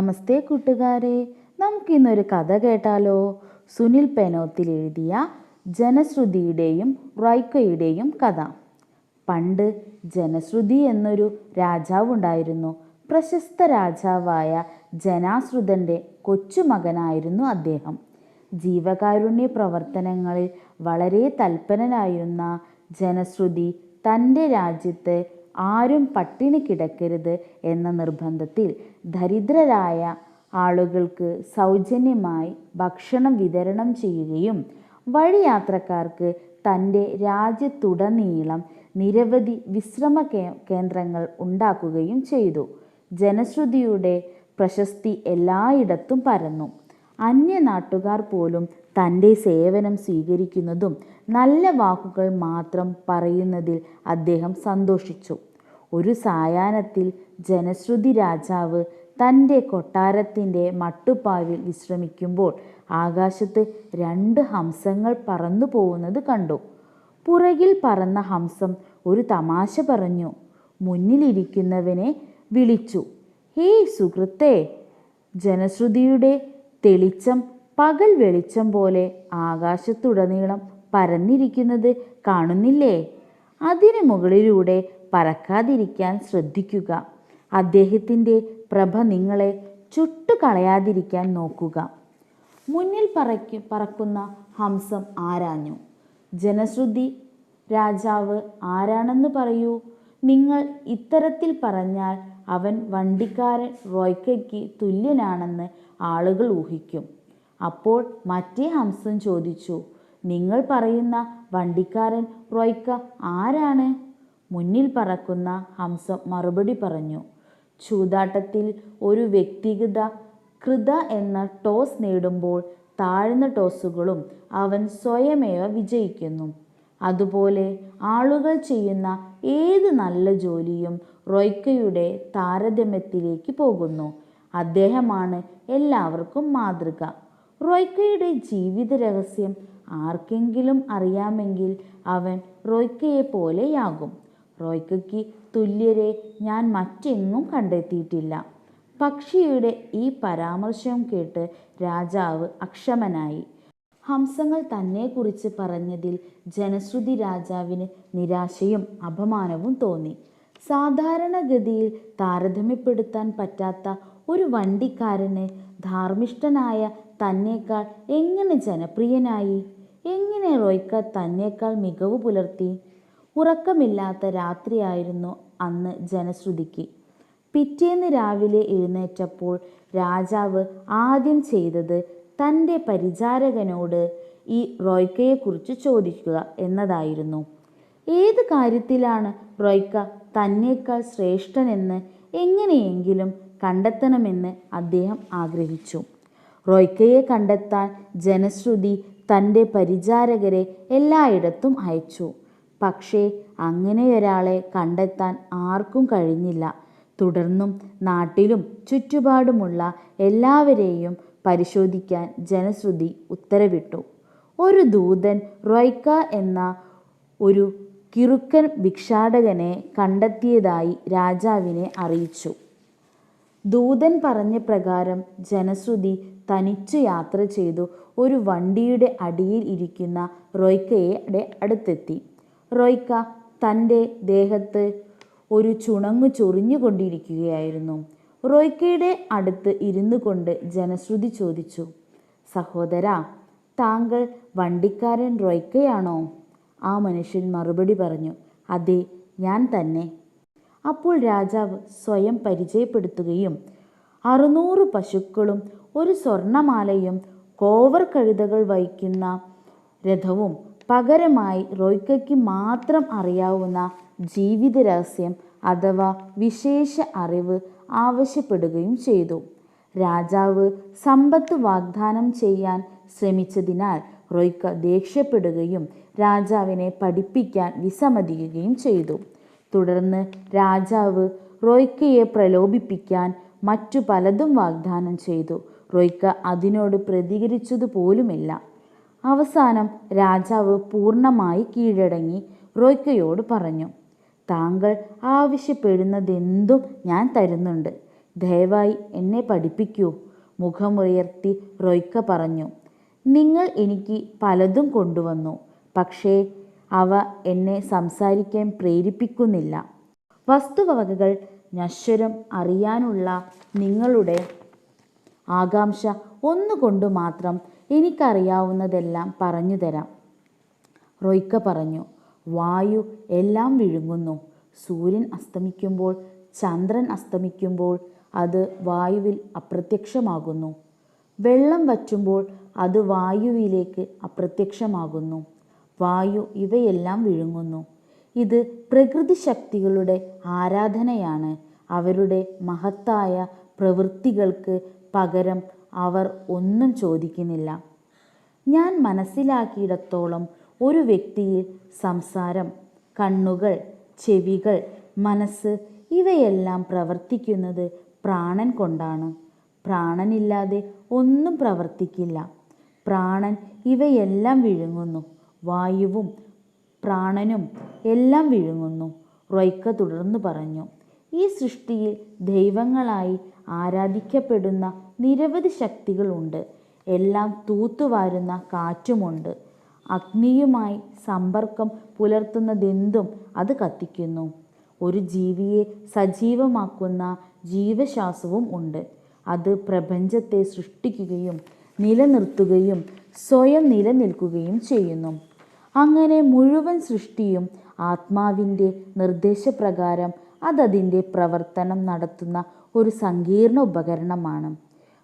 നമസ്തേ കൂട്ടുകാരെ നമുക്കിന്നൊരു കഥ കേട്ടാലോ? സുനിൽ പെനോത്തിൽ എഴുതിയ ജനശ്രുതിയുടെയും റൈക്കോയുടെയും കഥ. പണ്ട് ജനശ്രുതി എന്നൊരു രാജാവുണ്ടായിരുന്നു. പ്രശസ്ത രാജാവായ ജനാശ്രുതന്റെ കൊച്ചുമകനായിരുന്നു അദ്ദേഹം. ജീവകാരുണ്യ പ്രവർത്തനങ്ങളിൽ വളരെ തൽപ്പരനായിരുന്ന ജനശ്രുതി തന്റെ രാജ്യത്ത് ആരും പട്ടിണി കിടക്കരുത് എന്ന നിർബന്ധത്തിൽ ദരിദ്രരായ ആളുകൾക്ക് സൗജന്യമായി ഭക്ഷണം വിതരണം ചെയ്യുകയും വഴിയാത്രക്കാർക്ക് തന്റെ രാജ്യത്തുടനീളം നിരവധി വിശ്രമ കേന്ദ്രങ്ങൾ ഉണ്ടാക്കുകയും ചെയ്തു. ജനശ്രുതിയുടെ പ്രശസ്തി എല്ലായിടത്തും പരന്നു. അന്യ നാട്ടുകാർ പോലും തന്റെ സേവനം സ്വീകരിക്കുന്നതും നല്ല വാക്കുകൾ മാത്രം പറയുന്നതിൽ അദ്ദേഹം സന്തോഷിച്ചു. ഒരു സായാഹ്നത്തിൽ ജനശ്രുതി രാജാവ് തന്റെ കൊട്ടാരത്തിന്റെ മട്ടുപ്പാവിൽ വിശ്രമിക്കുമ്പോൾ ആകാശത്ത് രണ്ട് ഹംസങ്ങൾ പറന്നു പോകുന്നത് കണ്ടു. പുറകിൽ പറന്ന ഹംസം ഒരു തമാശ പറഞ്ഞു. മുന്നിലിരിക്കുന്നവനെ വിളിച്ചു. ഹേ സുഹൃത്തേ ജനശ്രുതിയുടെ തെളിച്ചം പകൽ വെളിച്ചം പോലെ ആകാശത്തുടനീളം പരന്നിരിക്കുന്നത് കാണുന്നില്ലേ? അതിന് മുകളിലൂടെ പറക്കാതിരിക്കാൻ ശ്രദ്ധിക്കുക. അദ്ദേഹത്തിന്റെ പ്രഭ നിങ്ങളെ ചുട്ടുകളയാതിരിക്കാൻ നോക്കുക. മുന്നിൽ പറയ്ക്ക് പറക്കുന്ന ഹംസം ആരാഞ്ഞു? ജനശ്രുതി രാജാവ് ആരാണെന്ന് പറയൂ? നിങ്ങൾ ഇത്തരത്തിൽ പറഞ്ഞാൽ അവൻ വണ്ടിക്കാരൻ റോയ്ക്കയ്ക്ക് തുല്യനാണെന്ന് ആളുകൾ ഊഹിക്കും. അപ്പോൾ മറ്റേ ഹംസൻ ചോദിച്ചു നിങ്ങൾ പറയുന്ന വണ്ടിക്കാരൻ റോയ്ക്ക ആരാണ്? മുന്നിൽ പറക്കുന്ന ഹംസം മറുപടി പറഞ്ഞു ചൂതാട്ടത്തിൽ ഒരു വ്യക്തിഗത കൃത എന്ന ടോസ് നേടുമ്പോൾ താഴ്ന്ന ടോസുകളും അവൻ സ്വയമേവ വിജയിക്കുന്നു. അതുപോലെ ആളുകൾ ചെയ്യുന്ന ഏത് നല്ല ജോലിയും റോയ്ക്കയുടെ താരതമ്യത്തിലേക്ക് പോകുന്നു. അദ്ദേഹമാണ് എല്ലാവർക്കും മാതൃക. റോയ്ക്കയുടെ ജീവിത രഹസ്യം ആർക്കെങ്കിലും അറിയാമെങ്കിൽ അവൻ റോയ്ക്കയെ പോലെയാകും. റോയ്ക്കയ്ക്ക് തുല്യരെ ഞാൻ മറ്റെങ്ങും കണ്ടെത്തിയിട്ടില്ല. പക്ഷിയുടെ ഈ പരാമർശം കേട്ട് രാജാവ് അക്ഷമനായി. ഹംസങ്ങൾ തന്നെക്കുറിച്ച് പറഞ്ഞതിൽ ജനശ്രുതി രാജാവിന് നിരാശയും അപമാനവും തോന്നി. സാധാരണഗതിയിൽ താരതമ്യപ്പെടുത്താൻ പറ്റാത്ത ഒരു വണ്ടിക്കാരന് ധാർമ്മിഷ്ഠനായ തന്നേക്കാൾ എങ്ങനെ ജനപ്രിയനായി? എങ്ങനെ റോയ്ക്ക തന്നേക്കാൾ മികവ് പുലർത്തി? ഉറക്കമില്ലാത്ത രാത്രിയായിരുന്നു അന്ന് ജനശ്രുതിക്ക്. പിറ്റേന്ന് രാവിലെ എഴുന്നേറ്റപ്പോൾ രാജാവ് ആദ്യം ചെയ്തത് തന്റെ പരിചാരകനോട് ഈ റോയ്ക്കയെക്കുറിച്ച് ചോദിക്കുക എന്നതായിരുന്നു. ഏത് കാര്യത്തിലാണ് റോയ്ക്ക തന്നേക്കാൾ ശ്രേഷ്ഠനെന്ന് എങ്ങനെയെങ്കിലും കണ്ടെത്തണമെന്ന് അദ്ദേഹം ആഗ്രഹിച്ചു. റോയ്ക്കയെ കണ്ടെത്താൻ ജനശ്രുതി തന്റെ പരിചാരകരെ എല്ലായിടത്തും അയച്ചു. പക്ഷേ അങ്ങനെയൊരാളെ കണ്ടെത്താൻ ആർക്കും കഴിഞ്ഞില്ല. തുടർന്നും നാട്ടിലും ചുറ്റുപാടുമുള്ള എല്ലാവരെയും പരിശോധിക്കാൻ ജനശ്രുതി ഉത്തരവിട്ടു. ഒരു ദൂതൻ റോയ്ക്ക എന്ന ഒരു കിറുക്കൻ ഭിക്ഷാടകനെ കണ്ടെത്തിയതായി രാജാവിനെ അറിയിച്ചു. ദൂതൻ പറഞ്ഞ പ്രകാരം ജനശ്രുതി തനിച്ചു യാത്ര ചെയ്തു. ഒരു വണ്ടിയുടെ അടിയിൽ ഇരിക്കുന്ന റോയ്ക്കയുടെ അടുത്തെത്തി. റോയ്ക്ക തന്റെ ദേഹത്ത് ഒരു ചുണങ്ങു ചൊറിഞ്ഞുകൊണ്ടിരിക്കുകയായിരുന്നു റോയ്ക്കയുടെ അടുത്ത് ഇരുന്നു കൊണ്ട് ജനശ്രുതി ചോദിച്ചു സഹോദര താങ്കൾ വണ്ടിക്കാരൻ റോയ്ക്കയാണോ? ആ മനുഷ്യൻ മറുപടി പറഞ്ഞു അതെ ഞാൻ തന്നെ. അപ്പോൾ രാജാവ് സ്വയം പരിചയപ്പെടുത്തുകയും അറുന്നൂറ് പശുക്കളും ഒരു സ്വർണമാലയും കോവർ കഴുതകൾ വഹിക്കുന്ന രഥവും പകരമായി റോയ്ക്കയ്ക്ക് മാത്രം അറിയാവുന്ന ജീവിത രഹസ്യം അഥവാ വിശേഷ അറിവ് ആവശ്യപ്പെടുകയും ചെയ്തു. രാജാവ് സമ്പത്ത് വാഗ്ദാനം ചെയ്യാൻ ശ്രമിച്ചതിനാൽ റോയ്ക്ക ദേഷ്യപ്പെടുകയും രാജാവിനെ പഠിപ്പിക്കാൻ വിസമ്മതിക്കുകയും ചെയ്തു. തുടർന്ന് രാജാവ് റോയ്ക്കയെ പ്രലോഭിപ്പിക്കാൻ മറ്റു പലതും വാഗ്ദാനം ചെയ്തു. റോയ്ക്ക അതിനോട് പ്രതികരിച്ചതുപോലുമില്ല അവസാനം രാജാവ് പൂർണമായി കീഴടങ്ങി റോയ്ക്കയോട് പറഞ്ഞു താങ്കൾ ആവശ്യപ്പെടുന്നതെന്തും ഞാൻ തരുന്നുണ്ട്. ദയവായി എന്നെ പഠിപ്പിക്കൂ. മുഖമുയർത്തി റോയ്ക്ക പറഞ്ഞു നിങ്ങൾ എനിക്ക് പലതും കൊണ്ടുവന്നു. പക്ഷേ അവ എന്നെ സംസാരിക്കാൻ പ്രേരിപ്പിക്കുന്നില്ല. വസ്തുവകകൾ നശ്വരം അറിയാനുള്ള നിങ്ങളുടെ ആകാംക്ഷ ഒന്നുകൊണ്ട് മാത്രം എനിക്കറിയാവുന്നതെല്ലാം പറഞ്ഞു തരാം. റൊയ്ക്ക പറഞ്ഞു വായു എല്ലാം വിഴുങ്ങുന്നു. സൂര്യൻ അസ്തമിക്കുമ്പോൾ ചന്ദ്രൻ അസ്തമിക്കുമ്പോൾ അത് വായുവിൽ അപ്രത്യക്ഷമാകുന്നു. വെള്ളം വറ്റുമ്പോൾ അത് വായുവിലേക്ക് അപ്രത്യക്ഷമാകുന്നു. വായു ഇവയെല്ലാം വിഴുങ്ങുന്നു. ഇത് പ്രകൃതി ശക്തികളുടെ ആരാധനയാണ്. അവരുടെ മഹത്തായ പ്രവൃത്തികൾക്ക് പകരം അവർ ഒന്നും ചോദിക്കുന്നില്ല. ഞാൻ മനസ്സിലാക്കിയിടത്തോളം ഒരു വ്യക്തിയിൽ സംസാരം കണ്ണുകൾ ചെവികൾ മനസ്സ് ഇവയെല്ലാം പ്രവർത്തിക്കുന്നത് പ്രാണൻ കൊണ്ടാണ്. പ്രാണനില്ലാതെ ഒന്നും പ്രവർത്തിക്കില്ല. പ്രാണൻ ഇവയെല്ലാം വിഴുങ്ങുന്നു. വായുവും പ്രാണനും എല്ലാം വിഴുങ്ങുന്നു. റൊയ്ക്ക തുടർന്നു പറഞ്ഞു ഈ സൃഷ്ടിയിൽ ദൈവങ്ങളായി ആരാധിക്കപ്പെടുന്ന നിരവധി ശക്തികളുണ്ട്. എല്ലാം തൂത്തുവാരുന്ന കാറ്റുമുണ്ട്. അഗ്നിയുമായി സമ്പർക്കം പുലർത്തുന്നതെന്തും അത് കത്തിക്കുന്നു. ഒരു ജീവിയെ സജീവമാക്കുന്ന ജീവശ്വാസവും ഉണ്ട്. അത് പ്രപഞ്ചത്തെ സൃഷ്ടിക്കുകയും നിലനിർത്തുകയും സ്വയം നിലനിൽക്കുകയും ചെയ്യുന്നു. അങ്ങനെ മുഴുവൻ സൃഷ്ടിയും ആത്മാവിന്റെ നിർദ്ദേശപ്രകാരം അതതിന്റെ പ്രവർത്തനം നടത്തുന്ന ഒരു സങ്കീർണ ഉപകരണമാണ്.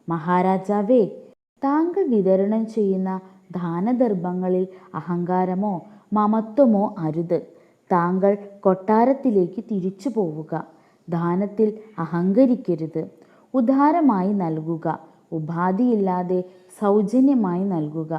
മഹാരാജാവേ താങ്കൾ വിതരണം ചെയ്യുന്ന ദാനധർമ്മങ്ങളിൽ അഹങ്കാരമോ മമത്വമോ അരുത്. താങ്കൾ കൊട്ടാരത്തിലേക്ക് തിരിച്ചു പോവുക. ദാനത്തിൽ അഹങ്കരിക്കരുത്. ഉദാരമായി നൽകുക. ഉപാധിയില്ലാതെ സൗജന്യമായി നൽകുക.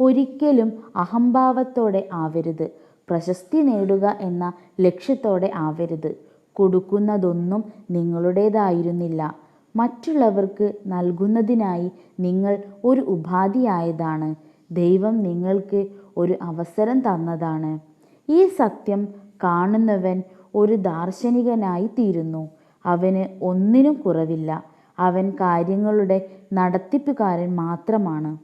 ഒരിക്കലും അഹംഭാവത്തോടെ ആവരുത്. പ്രശസ്തി നേടുക എന്ന ലക്ഷ്യത്തോടെ ആവരുത്. കൊടുക്കുന്നതൊന്നും നിങ്ങളുടേതായിരുന്നില്ല. മറ്റുള്ളവർക്ക് നൽകുന്നതിനായി നിങ്ങൾ ഒരു ഉപാധിയായതാണ്. ദൈവം നിങ്ങൾക്ക് ഒരു അവസരം തന്നതാണ്. ഈ സത്യം കാണുന്നവൻ ഒരു ദാർശനികനായി തീരുന്നു. അവന് ഒന്നിനും കുറവില്ല. അവൻ കാര്യങ്ങളുടെ നടത്തിപ്പുകാരൻ മാത്രമാണ്.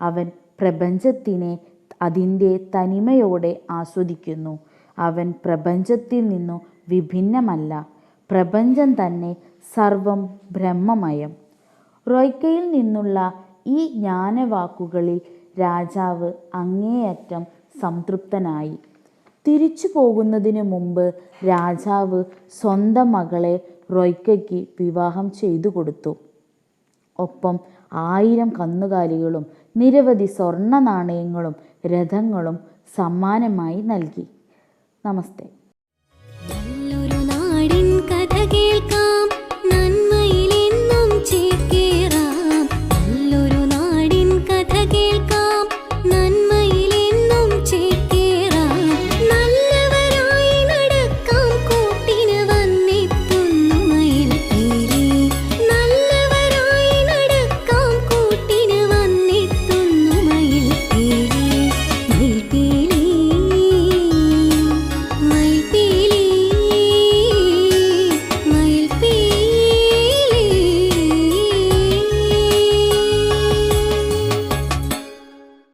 അവൻ പ്രപഞ്ചത്തിനെ അതിന്റെ തനിമയോടെ ആസ്വദിക്കുന്നു. അവൻ പ്രപഞ്ചത്തിൽ നിന്നു വിഭിന്നമല്ല. പ്രപഞ്ചം തന്നെ സർവം ബ്രഹ്മമയം. റോയ്ക്കയിൽ നിന്നുള്ള ഈ ജ്ഞാനവാക്കുകളിൽ രാജാവ് അങ്ങേയറ്റം സംതൃപ്തനായി. തിരിച്ചു പോകുന്നതിനു മുമ്പ് രാജാവ് സ്വന്തം മകളെ റോയ്ക്കയ്ക്ക് വിവാഹം ചെയ്തു കൊടുത്തു. ഒപ്പം ആയിരം കന്നുകാലികളും നിരവധി സ്വർണ നാണയങ്ങളും രഥങ്ങളും സമ്മാനമായി നൽകി. നമസ്തേ. നല്ലൊരു നാടിൻ കഥ കേൾക്കാം.